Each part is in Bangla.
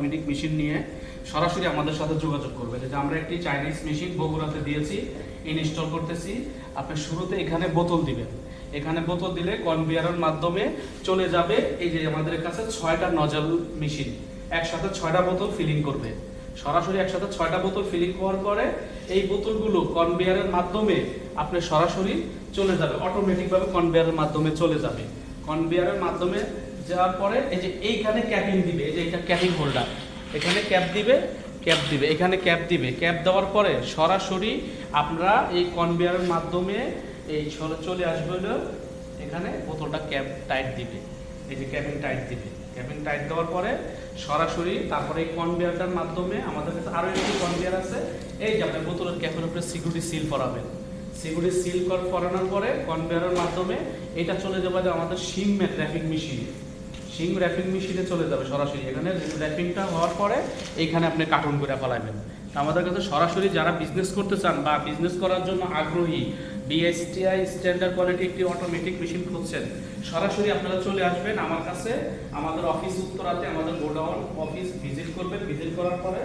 অটোমেটিক মেশিন নিয়ে সরাসরি আমাদের সাথে যোগাযোগ করবে। যে আমরা একটি চাইনিজ মেশিন বগুড়াতে দিয়েছি ইনস্টল করতেছি। আপনি শুরুতে এখানে বোতল দিবেন। এখানে বোতল দিলে কনভেয়ারের মাধ্যমে চলে যাবে এই যে আমাদের কাছে ছয়টা নজল মেশিন একসাথে ছয়টা বোতল ফিলিং করবে। সরাসরি একসাথে ছয়টা বোতল ফিলিং করার পরে এই বোতলগুলো কনভেয়ারের মাধ্যমে আপনি সরাসরি চলে যাবে। অটোমেটিকভাবে কনভেয়ারের মাধ্যমে চলে যাবে। কনভেয়ারের মাধ্যমে যাওয়ার পরে এই যে এইখানে ক্যাপিং দিবে, এই যে এটা ক্যাপিং হোল্ডার এখানে ক্যাপ দিবে ক্যাপ দিবে, এখানে ক্যাপ দিবে। ক্যাপ দেওয়ার পরে সরাসরি আমরা এই কনভেয়ারের মাধ্যমে এই চলে আসবে হলো এখানে বোতলটা ক্যাপ টাইট দিবে। এই যে ক্যাপিং টাইট দিবে। ক্যাপিং টাইট দেওয়ার পরে সরাসরি তারপরে এই কনভেয়ারটার মাধ্যমে আমাদের কাছে আরও একটি কনভেয়ার আছে। এই যে আপনি বোতলের ক্যাপের উপরে সিকিউরিটি সিল করাবেন সিকিউরিটি সিল করানোর পরে কনভেয়ারের মাধ্যমে এটা চলে যাবে আমাদের সিম র্যাপিং মেশিন সিম র্যাপিং মেশিনে চলে যাবে সরাসরি এখানে। র্যাপিংটা হওয়ার পরে এইখানে আপনি কার্টুন করে ফেলাবেন আমাদের কাছে সরাসরি যারা বিজনেস করতে চান বা বিজনেস করার জন্য আগ্রহী বিএসটিআই স্ট্যান্ডার্ড কোয়ালিটি একটি অটোমেটিক মেশিন খুঁজছেন, সরাসরি আপনারা চলে আসবেন আমার কাছে, আমাদের অফিস উত্তরাতে, আমাদের গোডাউন অফিস ভিজিট করবেন। ভিজিট করার পরে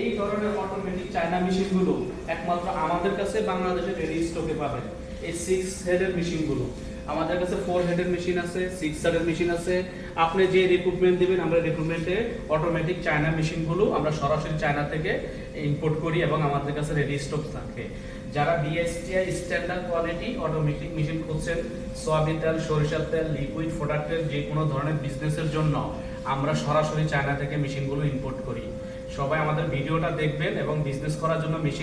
এই ধরনের অটোমেটিক চায়না মেশিনগুলো একমাত্র আমাদের কাছে বাংলাদেশে রেডি স্টকে পাবেন। এই সিক্স হেডের মেশিনগুলো আমাদের কাছে ফোর হেডের মেশিন আছে সিক্স হেডের মেশিন আছে। আপনি যে রিক্রুটমেন্ট দিবেন, আমরা রিক্রুটমেন্টে অটোমেটিক চায়না মেশিনগুলো আমরা সরাসরি চায়না থেকে ইম্পোর্ট করি এবং আমাদের কাছে রেডি স্টক থাকে। যারা BSTI standard quality automatic machine খুঁজছেন, সয়াবিন তেল, সরিষার তেল লিকুইড প্রোডাক্টের যে কোনো ধরনের বিজনেসের জন্য আমরা সরাসরি চায়না থেকে মেশিনগুলো ইম্পোর্ট করি। সবাই আমাদের ভিডিওটা দেখবেন এবং বিজনেস করার জন্য মেশিন